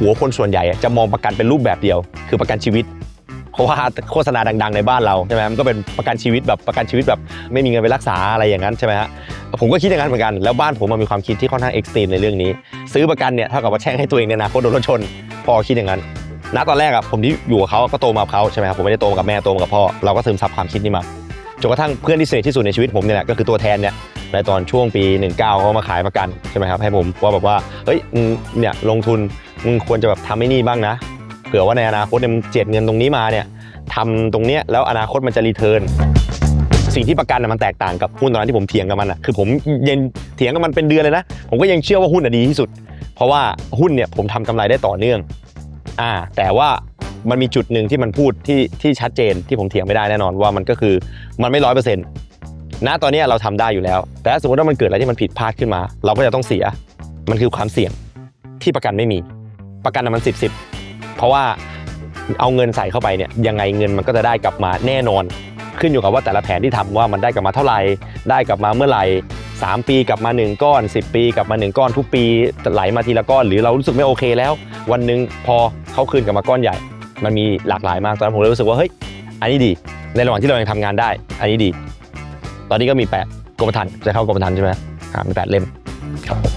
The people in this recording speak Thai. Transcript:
หัวคนส่วนใหญ่จะมองประกันเป็นรูปแบบเดียว คือประกันชีวิต เพราะว่าโฆษณาดัง ๆ ในบ้านเราใช่ไหมมันก็เป็นประกันชีวิตแบบประกันชีวิตแบบไม่มีเงินไปรักษาอะไรอย่างนั้นใช่ไหมฮะผมก็คิดอย่างนั้นเหมือนกันแล้วบ้านผมมันมีความคิดที่ค่อนข้างเอ็กซ์ตรีมในเรื่องนี้ ซื้อประกันเนี่ยเท่ากับว่าแช่งให้ตัวเองในอนาคตโดนรถชน พอคิดอย่างนั้นณตอนแรกอะผมที่อยู่กับเขาก็โตมากับเขาใช่ไหมครับผมไม่ได้โตมากับแม่โตมากับพ่อเราก็ซึมซับความคิดนี้มา จนกระทั่งเพื่อนที่สนิทที่สุดในชีวิตผมเนี่ยแหละก็คือตัวแทนเนี่ยในตอนช่วงปี 19เขามาขายประกันใช่ไหมครับให้ผมว่าแบบว่าเฮ้ยมึงเนี่ยลงทุนมึงควรจะแบบทำไอ้นี่บ้างนะ เผื่อว่าในอนาคตเนี่ยมึงเจียดเงินตรงนี้มาเนี่ยทำตรงเนี้ยแล้วอนาคตมันจะรีเทิร์นสิ่งที่ประกันน่ะมันแตกต่างกับหุ้นตอนนั้นที่ผมเถียงกับมันอะคือผมเย็นเถียงกับมันเป็นเดือนเลยนะ ผมก็ยังเชื่อว่าหุ้นอะดีที่สุด เพราะว่าหุ้นเนี่ยผมทำกำไรได้ต่อเนื่องอ่าแต่ว่า มันมีจุดหนึ่งที่มันพูดที่ที่ชัดเจนที่ผมเถียงไม่ได้แน่นอนว่ามันก็คือมันไม่ร้อยเปอร์เซ็นต์ณตอนนี้เราทำได้อยู่แล้ว แต่ถ้าสมมติว่ามันเกิดอะไรที่มันผิดพลาดขึ้นมา เราก็จะต้องเสียมันคือความเสี่ยงที่ประกันไม่มี ประกันมันสิบสิบเพราะว่าเอาเงินใส่เข้าไปเนี่ยยังไงเงินมันก็จะได้กลับมาแน่นอน ขึ้นอยู่กับว่าแต่ละแผนที่ทำว่ามันได้กลับมาเท่าไหร่ได้กลับมาเมื่อไหร่3 ปีกลับมา 1 ก้อน 10 ปีกลับมา 1 ก้อนทุกปีไหลมาทีละก้อน หรือเรารู้สึกไม่โอเคแล้ว วันหนึ่งพอเขาคืนกลับมาก้อนใหญ่ มันมีหลากหลายมากตอนนั้นผมเลยรู้สึกว่าเฮ้ยอันนี้ดี ในระหว่างที่เรายังทำงานได้ อันนี้ดี ตอนนี้ก็มีแปะกรมธรรม์จะเข้ากรมธรรม์ใช่ไหมอ่ามีแปดเล่มครับ